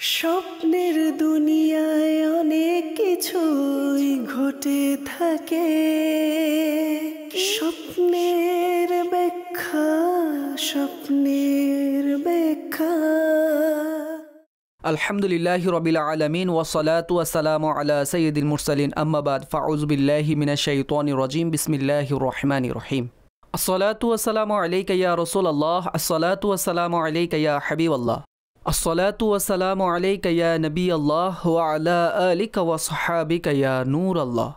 স্বপ্নের দুনিয়ায় অনেক কিছুই ঘটে থাকে স্বপ্নের ব্যাখ্যা স্বপ্নের ব্যাখ্যা আলহামদুলিল্লাহ রবিল আলমিন ওসলাত ওয়াসালাম আলা সঈদুল মুরসালিন আম্মাবাদ ফাউজবিল্লাহি মিনাশাইতন রজিম বিসমিল্লাহ রহমান রহিম আসসালাতু আসসালামু আলাইকা ইয়া রাসূলুল্লাহ আসসালাতু আসসালামু আলাইকা ইয়া হাবিবাল্লাহ আসসালাতু ওয়াসালামু আলাইকা নবী আল্লাহ আলা আলিকা ওয়া সাহাবিকা নূর আল্লাহ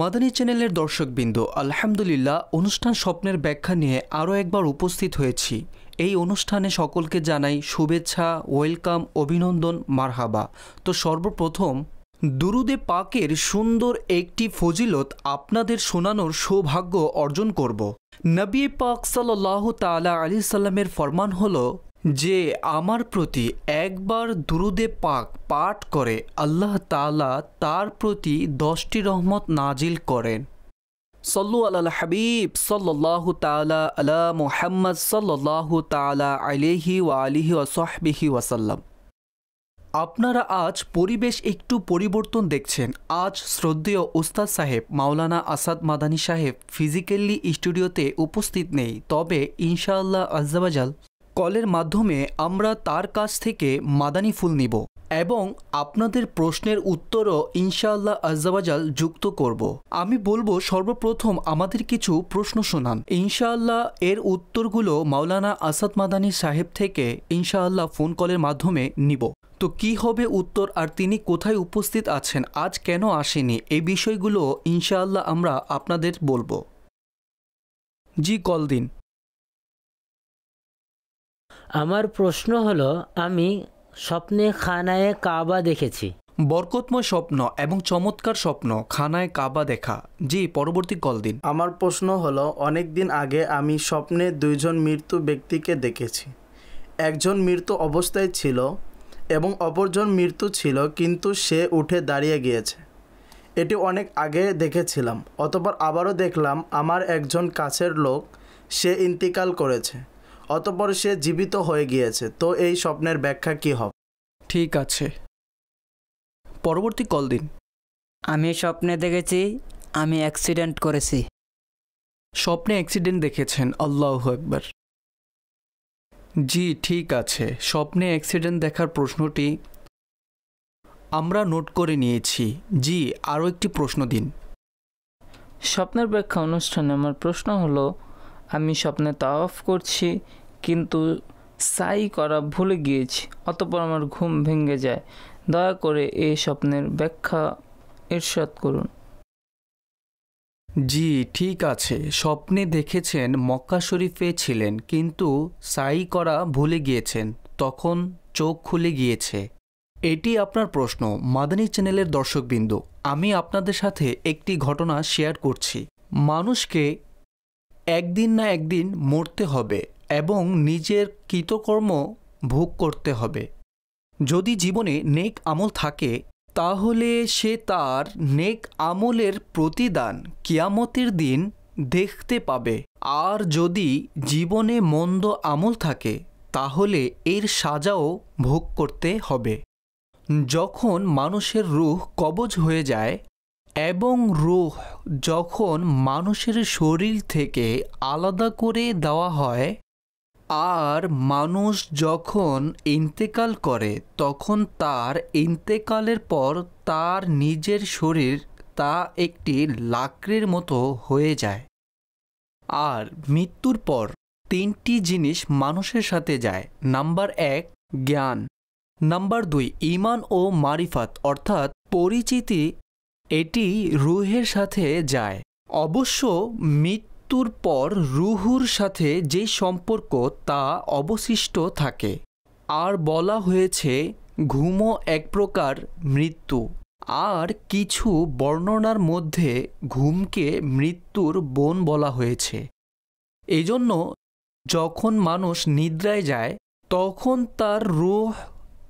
মাদানী চ্যানেলের দর্শকবৃন্দ, আলহামদুলিল্লাহ, অনুষ্ঠান স্বপ্নের ব্যাখ্যা নিয়ে আরও একবার উপস্থিত হয়েছি। এই অনুষ্ঠানে সকলকে জানাই শুভেচ্ছা, ওয়েলকাম, অভিনন্দন, মারহাবা। তো সর্বপ্রথম, দুরুদে পাকের সুন্দর একটি ফজিলত আপনাদের শোনানোর সৌভাগ্য অর্জন করব। নবী পাক সাল্লাহ তালা আলি সাল্লামের ফরমান হল যে আমার প্রতি একবার দুরুদে পাক পাঠ করে, আল্লাহ তাআলা তার প্রতি দশটি রহমত নাজিল করেন। সল্লু আল হাবিব সাল্লাহ তালা আলা মোহাম্মদ সাল্লাহ তালা আলিহি ওয়া আলিহি ও ওয়াসহবিহি ওয়াসাল্লাম আপনারা আজ পরিবেশ একটু পরিবর্তন দেখছেন। আজ শ্রদ্ধেয় উস্তাদ সাহেব মাওলানা আসাদ মাদানী সাহেব ফিজিক্যালি স্টুডিওতে উপস্থিত নেই। তবে ইনশাআল্লাহ আজ্জাবাজাল কলের মাধ্যমে আমরা তার কাছ থেকে মাদানী ফুল নিব এবং আপনাদের প্রশ্নের উত্তরও ইনশাআল্লাহ আজ্জাবাজাল যুক্ত করব। আমি বলব সর্বপ্রথম আমাদের কিছু প্রশ্ন শোনান। ইনশাআল্লাহ এর উত্তরগুলো মাওলানা আসাদ মাদানী সাহেব থেকে ইনশাআল্লাহ ফোন কলের মাধ্যমে নিব। তো কি হবে উত্তর আর তিনি কোথায় উপস্থিত আছেন আজ কেন আসেনি এই বিষয়গুলো ইনশাআল্লাহ আমরা আপনাদের বলব। জি কল দিন আমার প্রশ্ন হলো আমি স্বপ্নে খানায় কাবা দেখেছি। বরকতময় স্বপ্ন এবং চমৎকার স্বপ্ন খানায় কাবা দেখা। জি পরবর্তী কল দিন। আমার প্রশ্ন হলো অনেক দিন আগে আমি স্বপ্নে দুইজন মৃত্যু ব্যক্তিকে দেখেছি। একজন মৃত্যু অবস্থায় ছিল এবং অপরজন মৃত্যু ছিল কিন্তু সে উঠে দাঁড়িয়ে গিয়েছে। এটি অনেক আগে দেখেছিলাম অতপর আবারও দেখলাম আমার একজন কাছের লোক সে ইন্তিকাল করেছে। অতপর সে জীবিত হয়ে গিয়েছে। তো এই স্বপ্নের ব্যাখ্যা কী হবে? ঠিক আছে। পরবর্তী কল দিন। আমি স্বপ্নে দেখেছি আমি অ্যাক্সিডেন্ট করেছি। স্বপ্নে অ্যাক্সিডেন্ট দেখেছেন আল্লাহ একবার জি ঠিক আছে। স্বপ্নে অ্যাক্সিডেন্ট দেখার প্রশ্নটি আমরা নোট করে নিয়েছি। জি আরও একটি প্রশ্ন দিন। স্বপ্নের ব্যাখ্যা অনুষ্ঠানে আমার প্রশ্ন হলো আমি স্বপ্নে তাওয়াফ করছি, কিন্তু সাই করা ভুলে গিয়েছি, অতপর আমার ঘুম ভেঙে যায়। দয়া করে এই স্বপ্নের ব্যাখ্যা ইরশাদ করুন। জি, ঠিক আছে। স্বপ্নে দেখেছেন, মক্কা শরীফে ছিলেন, কিন্তু সাই করা ভুলে গিয়েছেন। তখন চোখ খুলে গিয়েছে। এটি আপনার প্রশ্ন, মাদানী চ্যানেলের দর্শকবৃন্দ। আমি আপনাদের সাথে একটি ঘটনা শেয়ার করছি। মানুষকে একদিন না একদিন মরতে হবে এবং নিজের কৃতকর্ম ভোগ করতে হবে। যদি জীবনে নেক আমল থাকে, তাহলে সে তার নেক আমলের প্রতিদান কিয়ামতের দিন দেখতে পাবে। আর যদি জীবনে মন্দ আমল থাকে, তাহলে এর সাজাও ভোগ করতে হবে। যখন মানুষের রুহ কবজ হয়ে যায় এবং রুহ যখন মানুষের শরীর থেকে আলাদা করে দেওয়া হয়, আর মানুষ যখন ইন্তেকাল করে, তখন তার ইন্তেকালের পর তার নিজের শরীর তা একটি লাকড়ির মতো হয়ে যায়। আর মৃত্যুর পর তিনটি জিনিস মানুষের সাথে যায়। নাম্বার এক, জ্ঞান। নাম্বার দুই ইমান ও মারিফাত, অর্থাৎ পরিচিতি এটি রুহের সাথে যায়। অবশ্য মৃত্যুর পর রুহুর সাথে যে সম্পর্ক তা অবশিষ্ট থাকে। আর বলা হয়েছে ঘুমও এক প্রকার মৃত্যু। আর কিছু বর্ণনার মধ্যে ঘুমকে মৃত্যুর বোন বলা হয়েছে। এজন্য যখন মানুষ নিদ্রায় যায়, তখন তার রুহ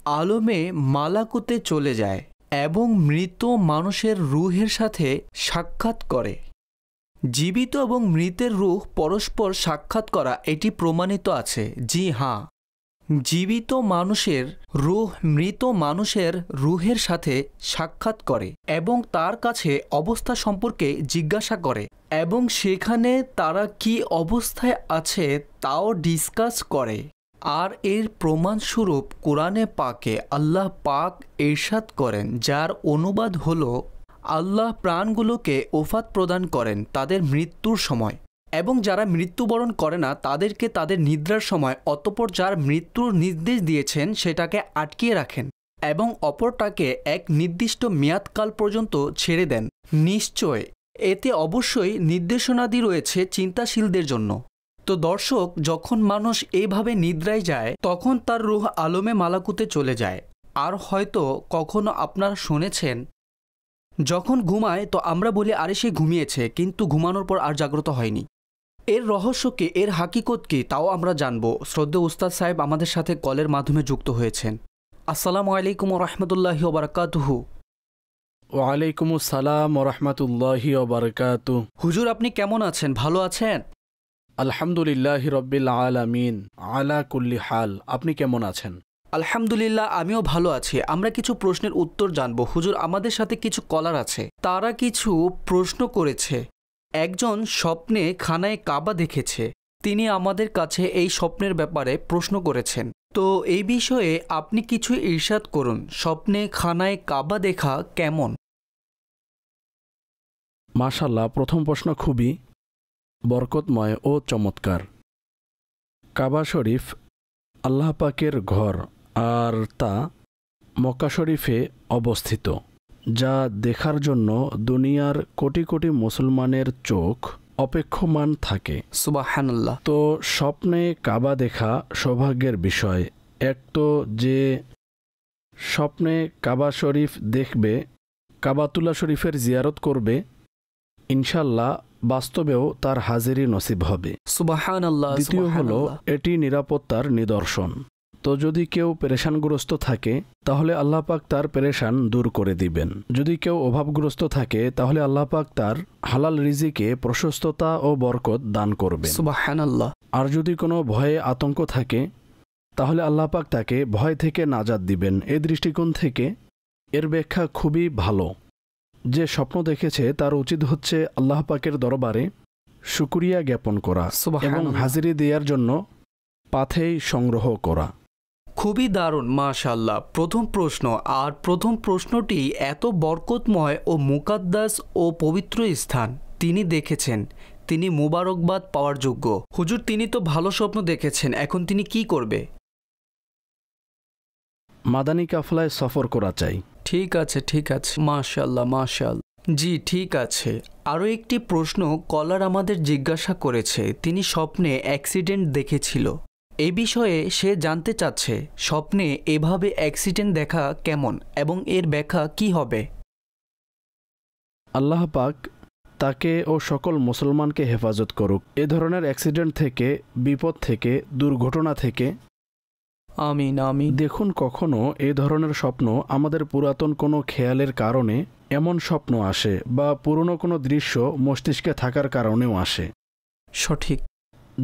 আলমে মালাকুতে চলে যায়। এবং মৃত মানুষের রুহের সাথে সাক্ষাৎ করে। জীবিত এবং মৃতের রুহ পরস্পর সাক্ষাৎ করা এটি প্রমাণিত আছে। জি হ্যাঁ। জীবিত মানুষের রুহ মৃত মানুষের রুহের সাথে সাক্ষাৎ করে এবং তার কাছে অবস্থা সম্পর্কে জিজ্ঞাসা করে এবং সেখানে তারা কি অবস্থায় আছে তাও ডিসকাস করে। আর এর প্রমাণস্বরূপ কোরআনে পাকে আল্লাহ পাক এরশাদ করেন, যার অনুবাদ হল, আল্লাহ প্রাণগুলোকে ওফাত প্রদান করেন তাদের মৃত্যুর সময়, এবং যারা মৃত্যুবরণ করে না, তাদেরকে তাদের নিদ্রার সময়, অতপর যার মৃত্যুর নির্দেশ দিয়েছেন, সেটাকে আটকিয়ে রাখেন, এবং অপরটাকে এক নির্দিষ্ট মেয়াদকাল পর্যন্ত ছেড়ে দেন। নিশ্চয়, এতে অবশ্যই নির্দেশনাদি রয়েছে চিন্তাশীলদের জন্য। তো দর্শক যখন মানুষ এইভাবে নিদ্রায় যায় তখন তার রুহ আলমে মালাকুতে চলে যায়। আর হয়তো কখনো আপনারা শুনেছেন যখন ঘুমায় তো আমরা বলি আরে সে ঘুমিয়েছে। কিন্তু ঘুমানোর পর আর জাগ্রত হয়নি। এর রহস্য কি? এর হাকিকত কি? তাও আমরা জানব। শ্রদ্ধে উস্তাদ সাহেব আমাদের সাথে কলের মাধ্যমে যুক্ত হয়েছেন। আসসালামু আলাইকুম রহমতুল্লাহি ওবরাকাতুহু। ওয়ালাইকুম আসসালাম ওরহমতুল্লাহি ওবরকাত হুজুর আপনি কেমন আছেন? ভালো আছেন? আলহামদুলিল্লাহ রব্বিল আলামিন আলা কুল্লি হাল। আপনি কেমন আছেন? আলহামদুলিল্লাহ আমিও ভালো আছি। আমরা কিছু প্রশ্নের উত্তর জানব। হুজুর আমাদের সাথে কিছু কলার আছে। তারা কিছু প্রশ্ন করেছে। একজন স্বপ্নে খানায় কাবা দেখেছে। তিনি আমাদের কাছে এই স্বপ্নের ব্যাপারে প্রশ্ন করেছেন। তো এই বিষয়ে আপনি কিছু ঈর্ষাদ করুন। স্বপ্নে খানায় কাবা দেখা কেমন? মাশাল্লাহ প্রথম প্রশ্ন খুবই বরকতময় ও চমৎকার। কাবা শরীফ আল্লাহ পাকের ঘর আর তা মক্কা শরীফে অবস্থিত যা দেখার জন্য দুনিয়ার কোটি কোটি মুসলমানের চোখ অপেক্ষমান থাকে। সুবাহান্লাহ তো স্বপ্নে কাবা দেখা সৌভাগ্যের বিষয় এক তো যে স্বপ্নে কাবা শরীফ দেখবে কাবাতুল্লা শরীফের জিয়ারত করবে ইনশাল্লাহ বাস্তবেও তার হাজিরি নসিব হবে। দ্বিতীয় হল এটি নিরাপত্তার নিদর্শন। তো যদি কেউ পেরেশানগ্রস্ত থাকে তাহলে আল্লাহ পাক তার পেরেশান দূর করে দিবেন। যদি কেউ অভাবগ্রস্ত থাকে তাহলে আল্লাহ পাক তার হালাল রিজিকে প্রশস্ততা ও বরকত দান করবেন। আর যদি কোনো ভয়ে আতঙ্ক থাকে তাহলে আল্লাহ পাক তাকে ভয় থেকে নাজাদ দিবেন। এ দৃষ্টিকোণ থেকে এর ব্যাখ্যা খুবই ভালো। যে স্বপ্ন দেখেছে তার উচিত হচ্ছে আল্লাহ পাকের দরবারে শুকুরিয়া জ্ঞাপন করা এবং হাজিরি দেওয়ার জন্য পাথেই সংগ্রহ করা। খুবই দারুণ মাশাল্লাহ প্রথম প্রশ্ন আর প্রথম প্রশ্নটি এত বরকতময় ও মুকাদ্দাস ও পবিত্র স্থান তিনি দেখেছেন। তিনি মুবারকবাদ পাওয়ার যোগ্য। হুজুর তিনি তো ভালো স্বপ্ন দেখেছেন এখন তিনি কি করবে? মাদানী কাফলায় সফর করা চাই। ঠিক আছে ঠিক আছে। মাশাল্লাহ মাশাল জি, ঠিক আছে। আরও একটি প্রশ্ন কলার আমাদের জিজ্ঞাসা করেছে। তিনি স্বপ্নে অ্যাক্সিডেন্ট দেখেছিল। এ বিষয়ে সে জানতে চাচ্ছে, স্বপ্নে এভাবে অ্যাক্সিডেন্ট দেখা কেমন এবং এর ব্যাখ্যা কি হবে? আল্লাহ পাক তাকে ও সকল মুসলমানকে হেফাজত করুক। এ ধরনের অ্যাক্সিডেন্ট থেকে, বিপদ থেকে, দুর্ঘটনা থেকে আমিন আমিন। দেখুন কখনো এ ধরনের স্বপ্ন আমাদের পুরাতন কোনো খেয়ালের কারণে এমন স্বপ্ন আসে বা পুরনো কোনো দৃশ্য মস্তিষ্কে থাকার কারণেও আসে। সঠিক।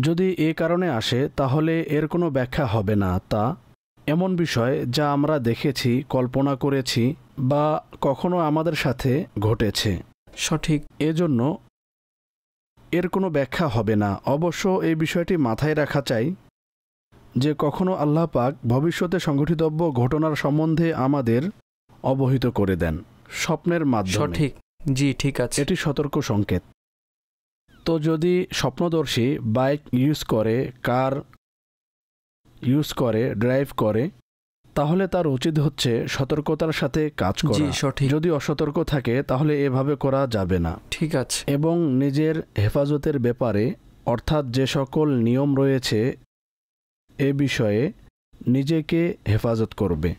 যদি এ কারণে আসে তাহলে এর কোনো ব্যাখ্যা হবে না তা এমন বিষয় যা আমরা দেখেছি কল্পনা করেছি বা কখনো আমাদের সাথে ঘটেছে। সঠিক। এজন্য এর কোনো ব্যাখ্যা হবে না। অবশ্য এই বিষয়টি মাথায় রাখা চাই যে কখনো আল্লাহ পাক ভবিষ্যতে সংঘটিতব্য ঘটনার সম্বন্ধে আমাদের অবহিত করে দেন স্বপ্নের মাধ্যমে। সঠিক। জি ঠিক আছে। এটি সতর্ক সংকেত। তো যদি স্বপ্নদর্শী বাইক ইউজ করে কার ইউজ করে ড্রাইভ করে তাহলে তার উচিত হচ্ছে সতর্কতার সাথে কাজ করা। সঠিক। যদি অসতর্ক থাকে তাহলে এভাবে করা যাবে না। ঠিক আছে। এবং নিজের হেফাজতের ব্যাপারে অর্থাৎ যে সকল নিয়ম রয়েছে এ বিষয়ে নিজেকে হেফাজত করবে।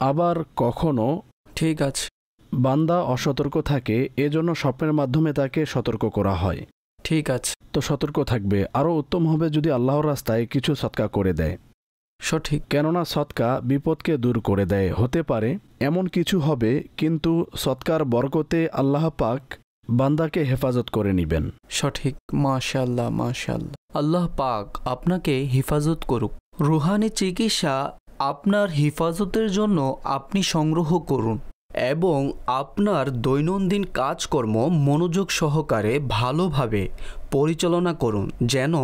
আবার কখনো ঠিক আছে। বান্দা অসতর্ক থাকে এজন্য স্বপ্নের মাধ্যমে তাকে সতর্ক করা হয়। ঠিক আছে। তো সতর্ক থাকবে। আরও উত্তম হবে যদি আল্লাহর রাস্তায় কিছু সৎকা করে দেয়। সঠিক। কেননা সৎকা বিপদকে দূর করে দেয়। হতে পারে এমন কিছু হবে কিন্তু সৎকার বরকতে আল্লাহ পাক বান্দাকে হেফাজত করে নিবেন। সঠিক মাশাল্লাহ মাশাল্লাহ আল্লাহ পাক আপনাকে হেফাজত করুক। রুহানি চিকিৎসা আপনার হেফাজতের জন্য আপনি সংগ্রহ করুন এবং আপনার দৈনন্দিন কাজকর্ম মনোযোগ সহকারে ভালোভাবে পরিচালনা করুন, যেন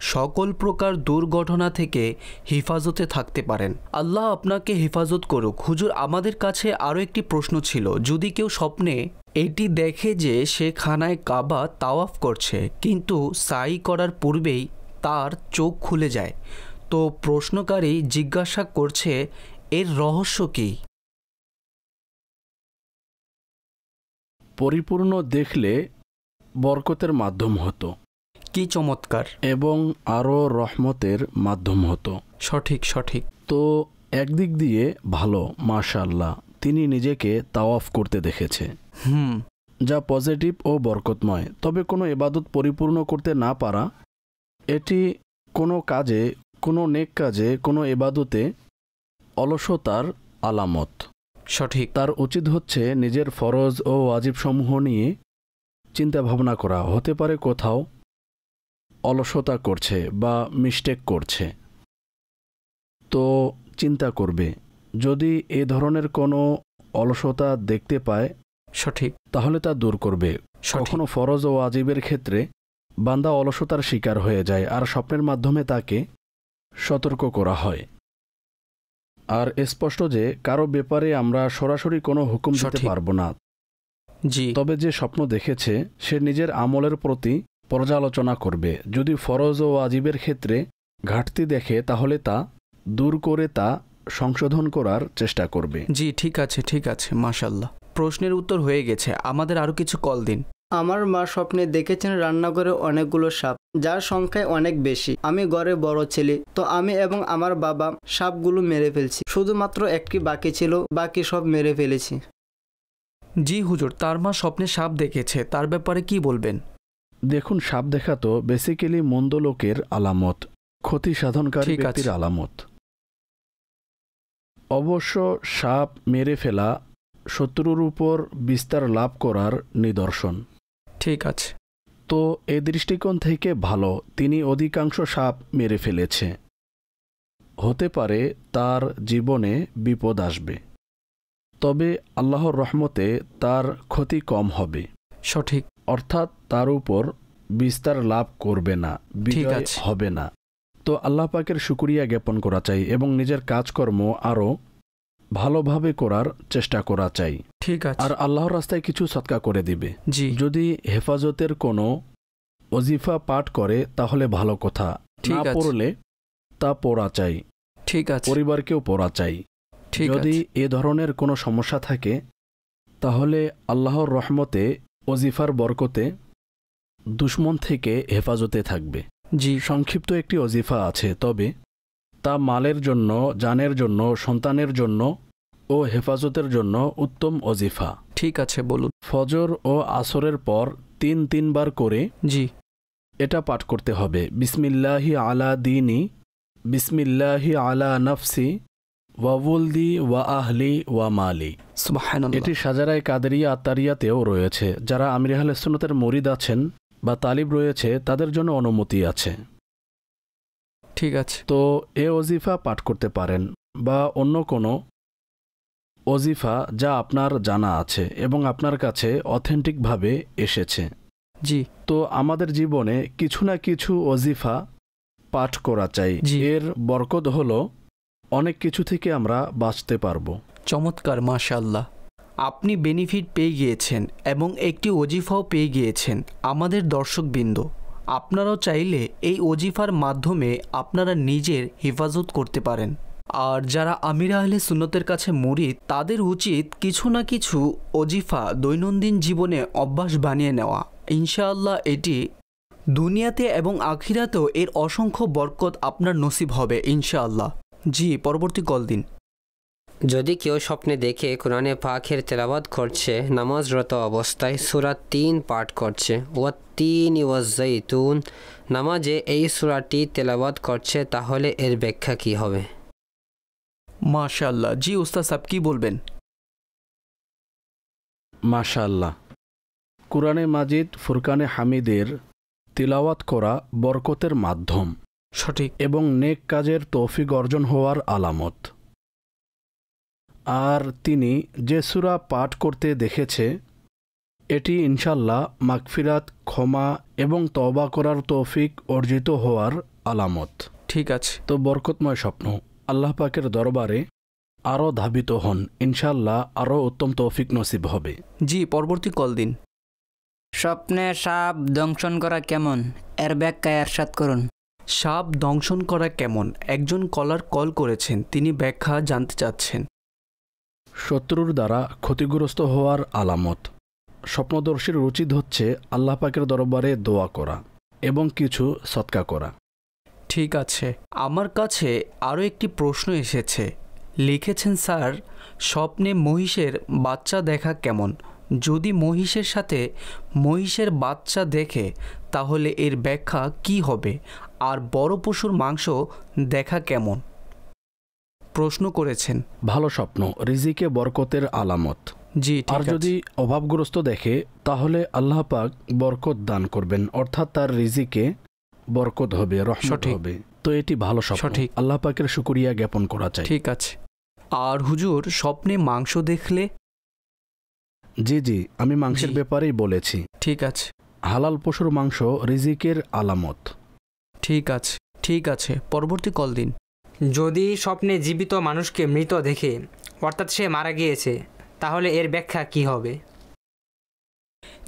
সকল প্রকার দুর্ঘটনা থেকে হেফাজতে থাকতে পারেন। আল্লাহ আপনাকে হেফাজত করুক। হুজুর, আমাদের কাছে আরও একটি প্রশ্ন ছিল, যদি কেউ স্বপ্নে এটি দেখে যে সে খানায় কাবা তাওয়াফ করছে কিন্তু সাই করার পূর্বেই তার চোখ খুলে যায়। তো প্রশ্নকারী জিজ্ঞাসা করছে এর রহস্য কী? পরিপূর্ণ দেখলে বরকতের মাধ্যম হতো। কি চমৎকার! এবং আরও রহমতের মাধ্যম হতো। সঠিক সঠিক। তো একদিক দিয়ে ভালো মাশাল্লাহ তিনি নিজেকে তাওয়াফ করতে দেখেছে। হুম। যা পজিটিভ ও বরকতময়। তবে কোনো এবাদত পরিপূর্ণ করতে না পারা এটি কোনো কাজে কোনো নেক কাজে কোনো এবাদতে অলসতার আলামত। সঠিক। তার উচিত হচ্ছে নিজের ফরজ ও ওয়াজিবসমূহ নিয়ে চিন্তা ভাবনা করা। হতে পারে কোথাও অলসতা করছে বা মিস্টেক করছে। তো চিন্তা করবে। যদি এ ধরনের কোনো অলসতা দেখতে পায় সঠিক। তাহলে তা দূর করবে। কখনো ফরজ ও ওয়াজিবের ক্ষেত্রে বান্দা অলসতার শিকার হয়ে যায় আর স্বপ্নের মাধ্যমে তাকে সতর্ক করা হয়। আর স্পষ্ট যে কারও ব্যাপারে আমরা সরাসরি কোনো হুকুম দিতে। পারব না। জি। তবে যে স্বপ্ন দেখেছে সে নিজের আমলের প্রতি পর্যালোচনা করবে। যদি ফরজ ও ওয়াজিবের ক্ষেত্রে ঘাটতি দেখে তাহলে তা দূর করে তা সংশোধন করার চেষ্টা করবে। জি ঠিক আছে ঠিক আছে মাশাল্লাহ প্রশ্নের উত্তর হয়ে গেছে। আমাদের আরও কিছু কল দিন। আমার মা স্বপ্নে দেখেছেন রান্নাঘরে অনেকগুলো সাপ যার সংখ্যায় অনেক বেশি। আমি ঘরে বড় ছেলে তো আমি এবং আমার বাবা সাপগুলো মেরে ফেলছি। শুধুমাত্র একটি বাকি ছিল বাকি সব মেরে ফেলেছি। জি হুজুর তার মা স্বপ্নে সাপ দেখেছে তার ব্যাপারে কি বলবেন? দেখুন সাপ দেখা তো বেসিক্যালি মন্দ লোকের আলামত ক্ষতি সাধনকারী ব্যক্তির আলামত। অবশ্য সাপ মেরে ফেলা শত্রুর উপর বিস্তার লাভ করার নিদর্শন। ঠিক আছে। তো এ দৃষ্টিকোণ থেকে ভালো তিনি অধিকাংশ সাপ মেরে ফেলেছে। হতে পারে তার জীবনে বিপদ আসবে। তবে আল্লাহর রহমতে তার ক্ষতি কম হবে। সঠিক। অর্থাৎ তার উপর বিস্তার লাভ করবে না বিজয় হবে না। তো আল্লাহ পাকের শুকুরিয়া জ্ঞাপন করা চাই এবং নিজের কাজকর্ম আরও ভালোভাবে করার চেষ্টা করা চাই। ঠিক আছে। আর আল্লাহর রাস্তায় কিছু সৎকা করে দিবে। জি। যদি হেফাজতের কোনো অজিফা পাঠ করে তাহলে ভালো কথা। ঠিক না। পড়লে তা পড়া চাই। ঠিক আছে। পরিবারকেও পড়া চাই। ঠিক যদি এ ধরনের কোনো সমস্যা থাকে তাহলে আল্লাহর রহমতে অজিফার বরকতে দুশ্মন থেকে হেফাজতে থাকবে। জি সংক্ষিপ্ত একটি অজিফা আছে তবে তা মালের জন্য জানের জন্য সন্তানের জন্য ও হেফাজতের জন্য উত্তম অজিফা। ঠিক আছে বলুন। ফজর ও আসরের পর তিন তিনবার করে জি। এটা পাঠ করতে হবে। বিসমিল্লাহি আলা দিনী বিসমিল্লাহি আলা নফসি ওয়াবুলদি ওয়া আহলি ওয়া মালি। এটি সাজারায় কাদেরিয়া আত্মারিয়াতেও রয়েছে। যারা আমির আহলে সুন্নতের মরিদ আছেন বা তালিব রয়েছে তাদের জন্য অনুমতি আছে। ঠিক আছে। তো এ অজিফা পাঠ করতে পারেন বা অন্য কোনো অজিফা যা আপনার জানা আছে এবং আপনার কাছে অথেন্টিকভাবে এসেছে। জি। তো আমাদের জীবনে কিছু না কিছু অজিফা পাঠ করা চাই। এর বরকত হলো অনেক কিছু থেকে আমরা বাঁচতে পারব। চমৎকার মাশাল্লাহ আপনি বেনিফিট পেয়ে গিয়েছেন এবং একটি ওজিফাও পেয়ে গিয়েছেন আমাদের দর্শকবৃন্দ। আপনারাও চাইলে এই ওজিফার মাধ্যমে আপনারা নিজের হেফাজত করতে পারেন। আর যারা আমির আহলে সুন্নতের কাছে মুরিদ তাদের উচিত কিছু না কিছু ওজিফা দৈনন্দিন জীবনে অভ্যাস বানিয়ে নেওয়া। ইনশাআল্লাহ এটি দুনিয়াতে এবং আখিরাতেও এর অসংখ্য বরকত আপনার নসিব হবে, ইনশাআল্লাহ। জি, পরবর্তী কল দিন। যদি কেউ স্বপ্নে দেখে কোরআনে পাখের তেলাবাদ করছে নামাজরত অবস্থায় সুরা তিন পাঠ করছে। ও তিন ওয়াজ্জাইতুন নামাজে এই সুরাটি তেলাবাদ করছে তাহলে এর ব্যাখ্যা কি হবে? মাশাল্লাহ জি উস্তাদ সাহেব কি বলবেন? মাশাল্লাহ কোরআনে মাজিদ ফুরকানে হামিদের তিলাওয়াত করা বরকতের মাধ্যম সঠিক। এবং নেক কাজের তৌফিক অর্জন হওয়ার আলামত। আর তিনি যে সুরা পাঠ করতে দেখেছে এটি ইনশাল্লাহ মাগফিরাত ক্ষমা এবং তওবা করার তৌফিক অর্জিত হওয়ার আলামত। ঠিক আছে। তো বরকতময় স্বপ্ন আল্লাহ পাকের দরবারে আরও ধাবিত হন ইনশাল্লাহ আরও উত্তম তৌফিক নসিব হবে। জি পরবর্তী কল দিন। স্বপ্নে সাপ দংশন করা কেমন? এর ব্যাখ্যায় এরশাদ করুন। সাপ দংশন করা কেমন? একজন কলার কল করেছেন তিনি ব্যাখ্যা জানতে চাচ্ছেন। শত্রুর দ্বারা ক্ষতিগ্রস্ত হওয়ার আলামত। স্বপ্নদর্শীর উচিত হচ্ছে আল্লাহ পাকের দরবারে দোয়া করা এবং কিছু সৎকা করা। ঠিক আছে, আমার কাছে আরও একটি প্রশ্ন এসেছে। লিখেছেন, স্যার, স্বপ্নে মহিষের বাচ্চা দেখা কেমন? যদি মহিষের সাথে মহিষের বাচ্চা দেখে, তাহলে এর ব্যাখ্যা কি হবে? আর বড় পশুর মাংস দেখা কেমন? প্রশ্ন করেছেন। ভালো স্বপ্ন রিজিকে বরকতের আলামত। জি আর যদি অভাবগ্রস্ত দেখে তাহলে আল্লাহ পাক বরকত দান করবেন অর্থাৎ তার রিজিকে বরকত হবে রহমত হবে। তো এটি ভালো স্বপ্ন। সঠিক। আল্লাহ পাকের শুকরিয়া জ্ঞাপন করা চাই। ঠিক আছে। আর হুজুর স্বপ্নে মাংস দেখলে? জি জি আমি মাংসের ব্যাপারেই বলেছি। ঠিক আছে। হালাল পশুর মাংস রিজিকের আলামত। ঠিক আছে। ঠিক আছে। পরবর্তী কল দিন। যদি স্বপ্নে জীবিত মানুষকে মৃত দেখে অর্থাৎ সে মারা গিয়েছে তাহলে এর ব্যাখ্যা কি হবে?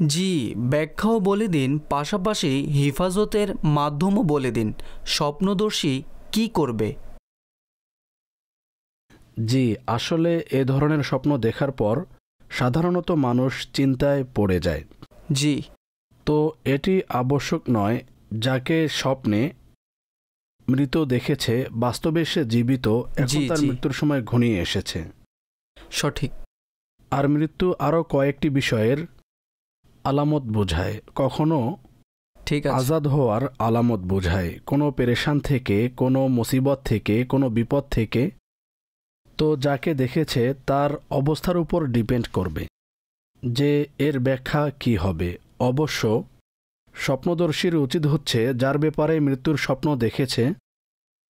জি ব্যাখ্যাও বলে দিন পাশাপাশি হেফাজতের মাধ্যমও বলে দিন স্বপ্নদর্শী কি করবে? জি আসলে এ ধরনের স্বপ্ন দেখার পর সাধারণত মানুষ চিন্তায় পড়ে যায়। জি। তো এটি আবশ্যক নয় যাকে স্বপ্নে মৃত দেখেছে বাস্তবে সে জীবিত এখন জি, তার জি। মৃত্যুর সময় ঘনিয়ে এসেছে। সঠিক। আর মৃত্যু আরও কয়েকটি বিষয়ের আলামত বোঝায়। কখনো ঠিক আছে। আজাদ হওয়ার আলামত বোঝায়। কোনো পেরেশান থেকে কোনো মুসিবত থেকে কোনো বিপদ থেকে। তো যাকে দেখেছে তার অবস্থার উপর ডিপেন্ড করবে যে এর ব্যাখ্যা কি হবে। অবশ্য স্বপ্নদর্শীর উচিত হচ্ছে যার ব্যাপারে মৃত্যুর স্বপ্ন দেখেছে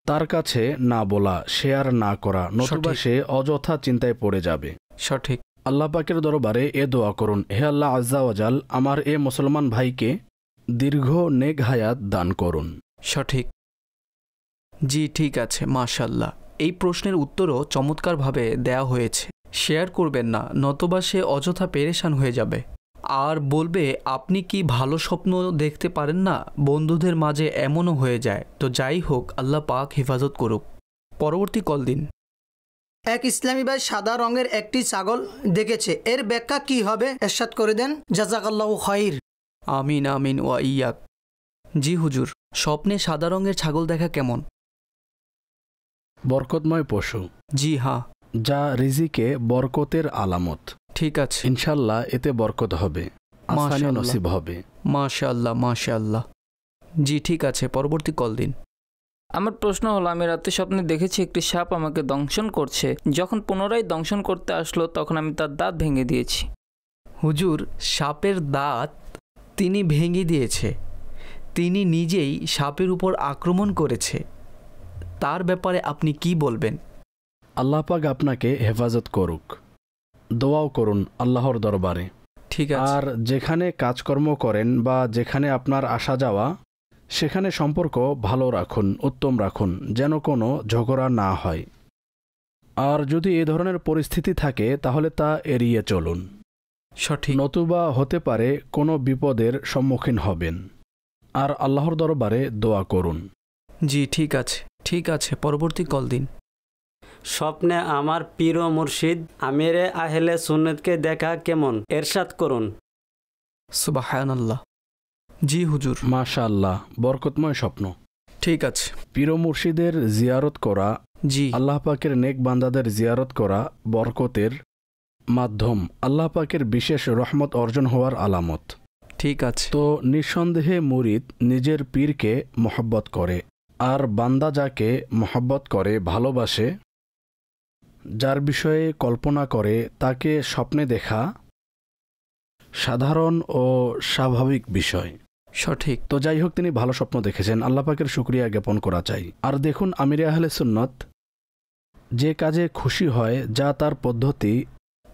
তার কাছে না বলা শেয়ার না করা নতুবা সে অযথা চিন্তায় পড়ে যাবে। সঠিক। আল্লাহ পাকের দরবারে এ দোয়া করুন হে আল্লাহ আজ্জাওয়াজাল আমার এ মুসলমান ভাইকে দীর্ঘ নেক হায়াত দান করুন। সঠিক। জি ঠিক আছে মাশাল্লাহ এই প্রশ্নের উত্তরও চমৎকারভাবে দেয়া হয়েছে। শেয়ার করবেন না নতবা সে অযথা পেরেশান হয়ে যাবে। আর বলবে আপনি কি ভালো স্বপ্ন দেখতে পারেন না? বন্ধুদের মাঝে এমনও হয়ে যায়। তো যাই হোক আল্লাহ পাক হেফাজত করুক। পরবর্তী কল দিন। এক ইসলামী ভাই সাদা রঙের একটি ছাগল দেখেছে। এর ব্যাখ্যা কি হবে? এরশাদ করে দেন। জাজাকাল্লাহ খয়ির আমিন আমিন ওয়া ইয়াক। জি হুজুর স্বপ্নে সাদা রঙের ছাগল দেখা কেমন? বরকতময় পশু। জি হ্যাঁ। যা রিজিকে বরকতের আলামত। ঠিক আছে। ইনশাল্লাহ এতে বরকত হবে। নসিব হবে। মাশাল্লাহ মাশাল্লাহ জি ঠিক আছে পরবর্তী কল দিন। আমার প্রশ্ন হলো আমি রাতে স্বপ্নে দেখেছি একটি সাপ আমাকে দংশন করছে। যখন পুনরায় দংশন করতে আসলো তখন আমি তার দাঁত ভেঙে দিয়েছি। হুজুর সাপের দাঁত তিনি ভেঙে দিয়েছে। তিনি নিজেই সাপের উপর আক্রমণ করেছে। তার ব্যাপারে আপনি কি বলবেন? আল্লাহ পাক আপনাকে হেফাজত করুক। দোয়াও করুন আল্লাহর দরবারে। ঠিক আছে। আর যেখানে কাজকর্ম করেন বা যেখানে আপনার আসা যাওয়া সেখানে সম্পর্ক ভালো রাখুন উত্তম রাখুন যেন কোনো ঝগড়া না হয়। আর যদি এ ধরনের পরিস্থিতি থাকে তাহলে তা এড়িয়ে চলুন। সঠিক। নতুবা হতে পারে কোনো বিপদের সম্মুখীন হবেন। আর আল্লাহর দরবারে দোয়া করুন। জি ঠিক আছে। ঠিক আছে পরবর্তী কল দিন। স্বপ্নে আমার পীর মুর্শিদ আমিরে আহলে সুন্নতকে দেখা কেমন? এরশাদ করুন। সুবাহান আল্লাহ জি হুজুর। মাশা আল্লাহ বরকতময় স্বপ্ন। ঠিক আছে। পীর মুর্শিদের জিয়ারত করা জি। আল্লাহ পাকের নেক বান্দাদের জিয়ারত করা বরকতের মাধ্যম আল্লাহ পাকের বিশেষ রহমত অর্জন হওয়ার আলামত। ঠিক আছে। তো নিঃসন্দেহে মুরিদ নিজের পীরকে মহব্বত করে আর বান্দা যাকে মহব্বত করে ভালোবাসে যার বিষয়ে কল্পনা করে তাকে স্বপ্নে দেখা সাধারণ ও স্বাভাবিক বিষয়। সঠিক। তো যাই হোক তিনি ভালো স্বপ্ন দেখেছেন। আল্লাহ পাকের শুক্রিয়া জ্ঞাপন করা চাই। আর দেখুন আমিরে আহলে সুন্নত যে কাজে খুশি হয় যা তার পদ্ধতি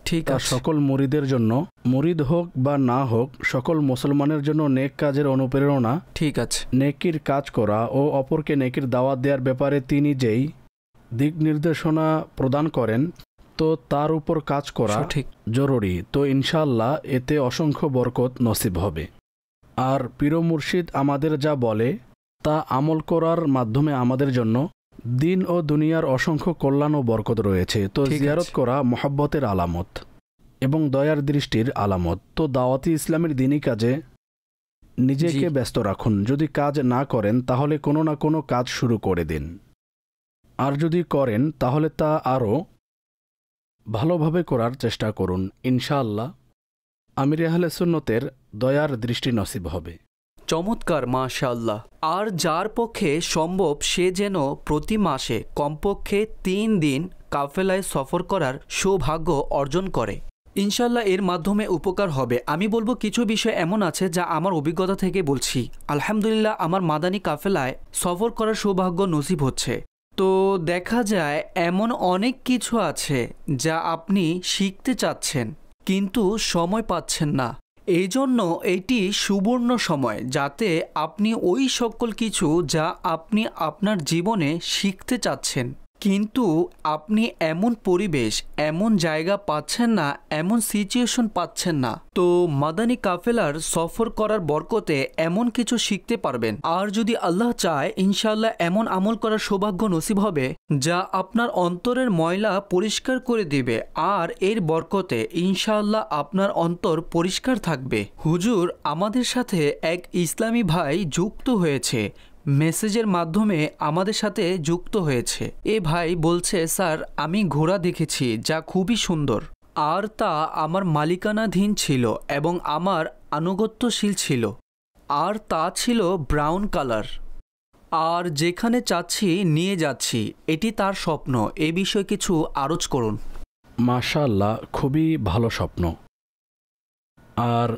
ঠিক আর সকল মুরিদের জন্য মুরিদ হোক বা না হোক সকল মুসলমানের জন্য নেক কাজের অনুপ্রেরণা ঠিক আছে। নেকির কাজ করা ও অপরকে নেকির দাওয়াত দেওয়ার ব্যাপারে তিনি যেই দিক নির্দেশনা প্রদান করেন তো তার উপর কাজ করা ঠিক জরুরি। তো ইনশাল্লাহ এতে অসংখ্য বরকত নসিব হবে। আর পীর মুর্শিদ আমাদের যা বলে তা আমল করার মাধ্যমে আমাদের জন্য দিন ও দুনিয়ার অসংখ্য কল্যাণ ও বরকত রয়েছে। তো জিয়ারত করা মহাব্বতের আলামত এবং দয়ার দৃষ্টির আলামত। তো দাওয়াতি ইসলামের দিনই কাজে নিজেকে ব্যস্ত রাখুন। যদি কাজ না করেন তাহলে কোনো না কোনো কাজ শুরু করে দিন। আর যদি করেন, তাহলে তা আরও ভালোভাবে করার চেষ্টা করুন, ইনশাআল্লাহ। আমির আহলে সুন্নতের দয়ার দৃষ্টি নসিব হবে। চমৎকার মাশাল্লাহ আর যার পক্ষে সম্ভব, সে যেন প্রতি মাসে কমপক্ষে তিন দিন কাফেলায় সফর করার সৌভাগ্য অর্জন করে। ইনশাল্লাহ এর মাধ্যমে উপকার হবে। আমি বলব, কিছু বিষয় এমন আছে যা আমার অভিজ্ঞতা থেকে বলছি। আলহামদুলিল্লাহ, আমার মাদানী কাফেলায় সফর করার সৌভাগ্য নসিব হচ্ছে। তো দেখা যায় এমন অনেক কিছু আছে যা আপনি শিখতে চাচ্ছেন, কিন্তু সময় পাচ্ছেন না। এই জন্য এটি সুবর্ণ সময় যাতে আপনি ওই সকল কিছু যা আপনি আপনার জীবনে শিখতে চাচ্ছেন। কিন্তু আপনি এমন পরিবেশ, এমন জায়গা পাচ্ছেন না, এমন সিচুয়েশন পাচ্ছেন না। তো মাদানী কাফেলার সফর করার বরকতে এমন কিছু শিখতে পারবেন। আর যদি আল্লাহ চায় ইনশাল্লাহ এমন আমল করার সৌভাগ্য নসিব হবে, যা আপনার অন্তরের ময়লা পরিষ্কার করে দিবে। আর এর বরকতে ইনশাল্লাহ আপনার অন্তর পরিষ্কার থাকবে। হুজুর, আমাদের সাথে এক ইসলামী ভাই যুক্ত হয়েছে। মেসেজের মাধ্যমে আমাদের সাথে যুক্ত হয়েছে। এ ভাই বলছে, স্যার, আমি ঘোড়া দেখেছি যা খুবই সুন্দর। আর তা আমার মালিকানাধীন ছিল এবং আমার আনুগত্যশীল ছিল। আর তা ছিল ব্রাউন কালার। আর যেখানে চাচ্ছি নিয়ে যাচ্ছি। এটি তার স্বপ্ন। এ বিষয়ে কিছু আরজ করুন। মাশাআল্লাহ, খুবই ভালো স্বপ্ন। আর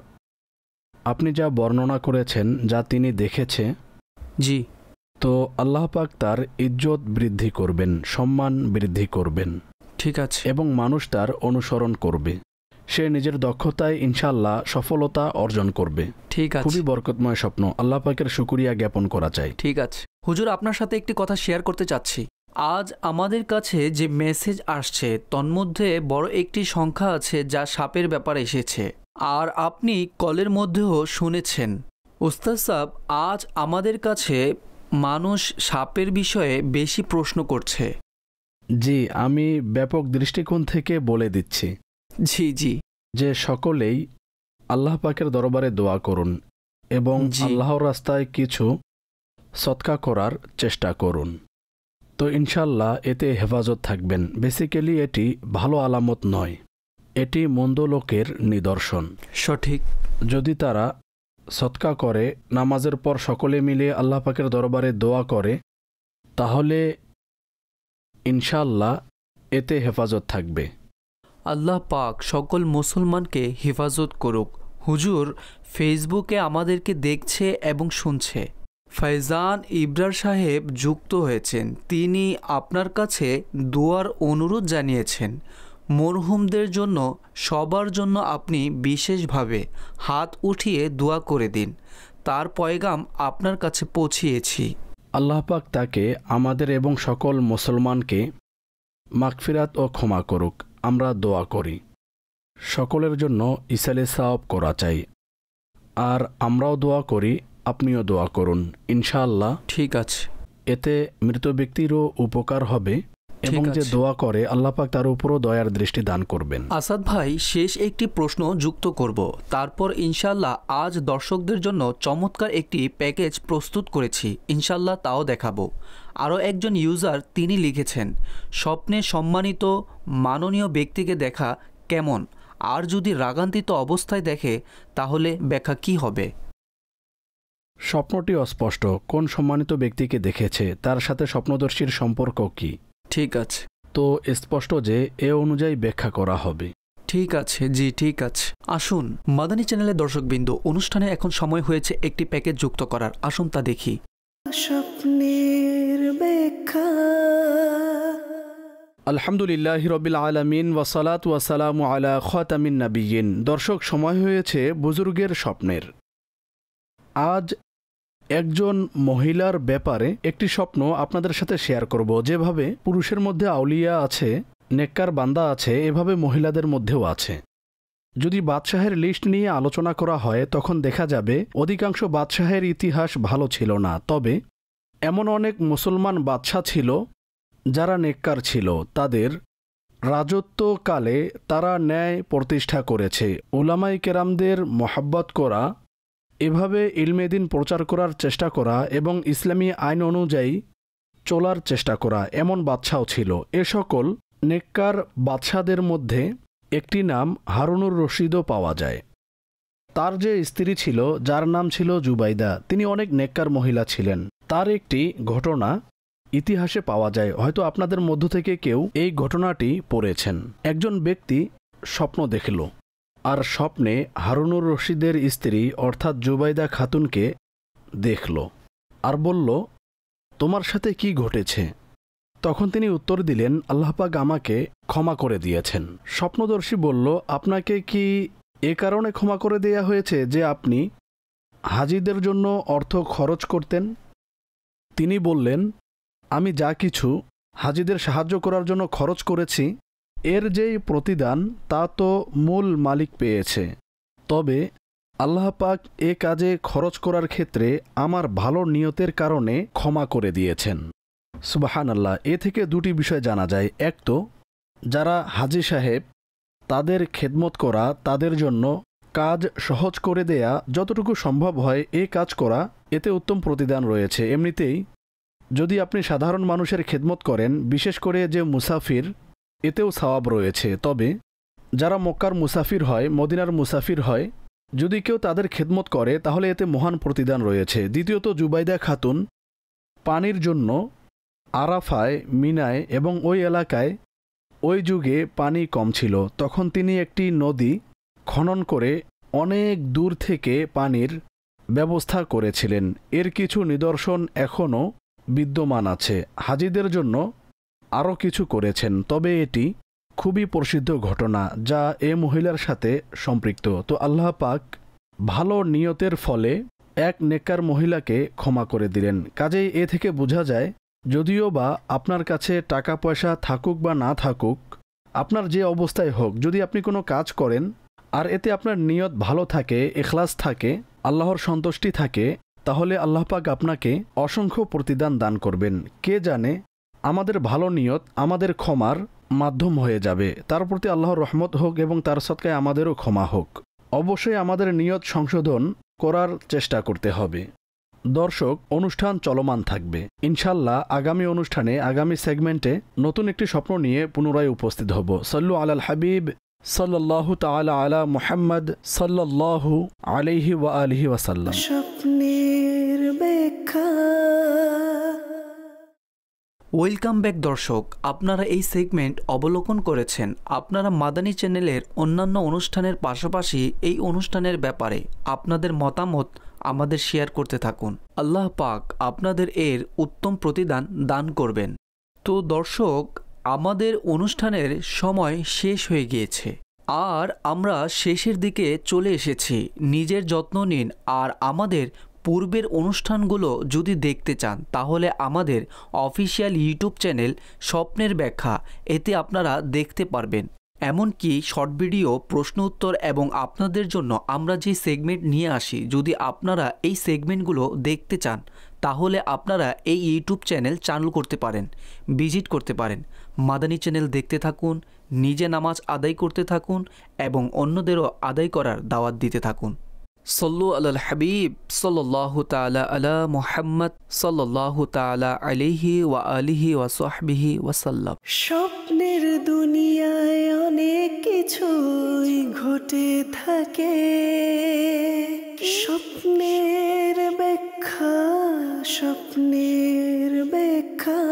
আপনি যা বর্ণনা করেছেন, যা তিনি দেখেছে জি। তো আল্লাহ পাক তার ইজ্জত বৃদ্ধি করবেন সম্মান বৃদ্ধি করবেন। ঠিক আছে। এবং মানুষ তার অনুসরণ করবে। সে নিজের দক্ষতায় ইনশাল্লাহ সফলতা অর্জন করবে। ঠিক আছে। খুবই বরকতময় স্বপ্ন। আল্লাহ পাকের শুকুরিয়া জ্ঞাপন করা চাই। ঠিক আছে। হুজুর আপনার সাথে একটি কথা শেয়ার করতে চাচ্ছি। আজ আমাদের কাছে যে মেসেজ আসছে তন্মধ্যে বড় একটি সংখ্যা আছে যা সাপের ব্যাপারে এসেছে। আর আপনি কলের মধ্যেও শুনেছেন। উস্তাদ সাহেব আজ আমাদের কাছে মানুষ সাপের বিষয়ে বেশি প্রশ্ন করছে। জি আমি ব্যাপক দৃষ্টিকোণ থেকে বলে দিচ্ছি। জি জি। যে সকলেই আল্লাহ পাকের দরবারে দোয়া করুন এবং। আল্লাহর রাস্তায় কিছু সৎকা করার চেষ্টা করুন। তো ইনশাল্লাহ এতে হেফাজত থাকবেন। বেসিক্যালি এটি ভালো আলামত নয় এটি মন্দ লোকের নিদর্শন। সঠিক। যদি তারা সৎকা করে, নামাজের পর সকলে মিলে আল্লাহ পাকের দরবারে দোয়া করে, তাহলে ইনশাল্লাহ এতে হেফাজত থাকবে। আল্লাহ পাক সকল মুসলমানকে হেফাজত করুক। হুজুর, ফেসবুকে আমাদেরকে দেখছে এবং শুনছে। ফৈজান ইবরার সাহেব যুক্ত হয়েছেন। তিনি আপনার কাছে দোয়ার অনুরোধ জানিয়েছেন। মরহুমদের জন্য সবার জন্য আপনি বিশেষভাবে হাত উঠিয়ে দোয়া করে দিন। তার পয়গাম আপনার কাছে পৌঁছিয়েছি। আল্লাহ পাক তাকে আমাদের এবং সকল মুসলমানকে মাগফিরাত ও ক্ষমা করুক আমরা দোয়া করি। সকলের জন্য ইসালে সাওয়াব করা চাই। আর আমরাও দোয়া করি আপনিও দোয়া করুন ইনশাআল্লাহ। ঠিক আছে। এতে মৃত ব্যক্তিরও উপকার হবে। এবং যে দোয়া করে আল্লাহ পাক তার উপরও দয়ার দৃষ্টি দান করবেন। আসাদ ভাই শেষ একটি প্রশ্ন যুক্ত করব। তারপর ইনশাল্লাহ আজ দর্শকদের জন্য চমৎকার একটি প্যাকেজ প্রস্তুত করেছি। ইনশাল্লাহ তাও দেখাবো। আরও একজন ইউজার তিনি লিখেছেন স্বপ্নে সম্মানিত মাননীয় ব্যক্তিকে দেখা কেমন? আর যদি রাগান্তিত অবস্থায় দেখে তাহলে ব্যাখ্যা কি হবে? স্বপ্নটি অস্পষ্ট। কোন সম্মানিত ব্যক্তিকে দেখেছে? তার সাথে স্বপ্নদর্শীর সম্পর্ক কি? ঠিক আছে। তো স্পষ্ট যে এ অনুযায়ী ব্যাখ্যা করা হবে। ঠিক আছে জি ঠিক আছে। আসুন মাদানী চ্যানেলের দর্শকবিন্দু অনুষ্ঠানে এখন সময় হয়েছে একটি প্যাকেজ যুক্ত করার। আসুন তা দেখি। স্বপ্নের ব্যাখ্যা। আলহামদুলিল্লাহ রবিল আলমিন ওয়াসালাত ওয়াসালাম আলা খতামিন নাবিয়িন দর্শক সময় হয়েছে বুজুর্গের স্বপ্নের। আজ একজন মহিলার ব্যাপারে একটি স্বপ্ন আপনাদের সাথে শেয়ার করব, যেভাবে পুরুষের মধ্যে আউলিয়া আছে, নেককার বান্দা আছে, এভাবে মহিলাদের মধ্যেও আছে। যদি বাদশাহের লিস্ট নিয়ে আলোচনা করা হয়, তখন দেখা যাবে অধিকাংশ বাদশাহের ইতিহাস ভালো ছিল না। তবে এমন অনেক মুসলমান বাদশাহ ছিল যারা নেককার ছিল। তাদের রাজত্বকালে তারা ন্যায় প্রতিষ্ঠা করেছে। ওলামাই কেরামদের মহাব্বত করা এভাবে ইলমেদিন প্রচার করার চেষ্টা করা এবং ইসলামী আইন অনুযায়ী চলার চেষ্টা করা এমন বাদশাও ছিল। এ সকল নেককার বাদশাদের মধ্যে একটি নাম হারুনুর রশিদও পাওয়া যায়। তার যে স্ত্রী ছিল, যার নাম ছিল জুবাইদা, তিনি অনেক নেককার মহিলা ছিলেন। তার একটি ঘটনা ইতিহাসে পাওয়া যায়। হয়তো আপনাদের মধ্য থেকে কেউ এই ঘটনাটি পড়েছেন। একজন ব্যক্তি স্বপ্ন দেখল। আর স্বপ্নে হারুনুর রশিদের স্ত্রী, অর্থাৎ জুবাইদা খাতুনকে দেখল আর বলল, তোমার সাথে কি ঘটেছে? তখন তিনি উত্তর দিলেন, আল্লাহপাক আমাকে ক্ষমা করে দিয়েছেন। স্বপ্নদর্শী বলল, আপনাকে কি এ কারণে ক্ষমা করে দেয়া হয়েছে যে আপনি হাজিদের জন্য অর্থ খরচ করতেন? তিনি বললেন, আমি যা কিছু হাজিদের সাহায্য করার জন্য খরচ করেছি এর যেই প্রতিদান, তা তো মূল মালিক পেয়েছে। তবে আল্লাহ পাক এ কাজে খরচ করার ক্ষেত্রে আমার ভালো নিয়তের কারণে ক্ষমা করে দিয়েছেন। সুবাহান আল্লাহ এ থেকে দুটি বিষয় জানা যায়। এক তো, যারা হাজি সাহেব, তাদের খেদমত করা, তাদের জন্য কাজ সহজ করে দেয়া, যতটুকু সম্ভব হয় এ কাজ করা, এতে উত্তম প্রতিদান রয়েছে। এমনিতেই যদি আপনি সাধারণ মানুষের খেদমত করেন, বিশেষ করে যে মুসাফির এতেও সওয়াব রয়েছে। তবে, যারা মক্কার মুসাফির হয়, মদিনার মুসাফির হয়, যদি কেউ তাদের খেদমত করে, তাহলে এতে মহান প্রতিদান রয়েছে। দ্বিতীয়ত, জুবাইদা খাতুন পানির জন্য আরাফায়, মিনায় এবং ওই এলাকায় ওই যুগে পানি কম ছিল। তখন তিনি একটি নদী খনন করে অনেক দূর থেকে পানির ব্যবস্থা করেছিলেন। এর কিছু নিদর্শন এখনও বিদ্যমান আছে। হাজিদের জন্য আরও কিছু করেছেন, তবে এটি খুবই প্রসিদ্ধ ঘটনা যা এ মহিলার সাথে সম্পৃক্ত। তো আল্লাহ পাক ভালো নিয়তের ফলে এক নেককার মহিলাকে ক্ষমা করে দিলেন। কাজেই এ থেকে বোঝা যায়, যদিও বা আপনার কাছে টাকা পয়সা থাকুক বা না থাকুক, আপনার যে অবস্থায় হোক, যদি আপনি কোনো কাজ করেন আর এতে আপনার নিয়ত ভালো থাকে, এখলাস থাকে, আল্লাহর সন্তুষ্টি থাকে, তাহলে আল্লাহ পাক আপনাকে অসংখ্য প্রতিদান দান করবেন। কে জানে আমাদের ভালো নিয়ত, আমাদের ক্ষমার মাধ্যম হয়ে যাবে। তার প্রতি আল্লাহর রহমত হোক এবং তার সৎকায় আমাদেরও ক্ষমা হোক। অবশ্যই আমাদের নিয়ত সংশোধন করার চেষ্টা করতে হবে। দর্শক, অনুষ্ঠান চলমান থাকবে। ইনশাল্লাহ আগামী অনুষ্ঠানে, আগামী সেগমেন্টে নতুন একটি স্বপ্ন নিয়ে পুনরায় উপস্থিত হব। সল্লু আলাল হাবিব সাল্লাহ তালা আলা মুহাম্মদ সাল্লাহু আলিহি ওয়া আলিহি ওয়াসাল্লাম। ওয়েলকাম ব্যাক দর্শক, আপনারা এই সেগমেন্ট অবলোকন করেছেন। আপনারা মাদানী চ্যানেলের অন্যান্য অনুষ্ঠানের পাশাপাশি এই অনুষ্ঠানের ব্যাপারে আপনাদের মতামত আমাদের শেয়ার করতে থাকুন। আল্লাহ পাক আপনাদের এর উত্তম প্রতিদান দান করবেন। তো দর্শক, আমাদের অনুষ্ঠানের সময় শেষ হয়ে গিয়েছে। আর আমরা শেষের দিকে চলে এসেছি। নিজের যত্ন নিন আর আমাদের পূর্বের অনুষ্ঠানগুলো যদি দেখতে চান, তাহলে আমাদের অফিসিয়াল ইউটিউব চ্যানেল স্বপ্নের ব্যাখ্যা এতে আপনারা দেখতে পারবেন। এমনকি শর্ট ভিডিও, প্রশ্ন উত্তর এবং আপনাদের জন্য আমরা যে সেগমেন্ট নিয়ে আসি, যদি আপনারা এই সেগমেন্টগুলো দেখতে চান, তাহলে আপনারা এই ইউটিউব চ্যানেল চালু করতে পারেন, ভিজিট করতে পারেন। মাদানী চ্যানেল দেখতে থাকুন, নিজে নামাজ আদায় করতে থাকুন এবং অন্যদেরও আদায় করার দাওয়াত দিতে থাকুন। صلوا على الحبيب صلى الله تعالى على محمد صلى الله تعالى عليه وآله وصحبه وسلم. স্বপ্নের দুনিয়ায় অনেক কিছুই ঘটে থাকে। شبنر بكا شبنر بكا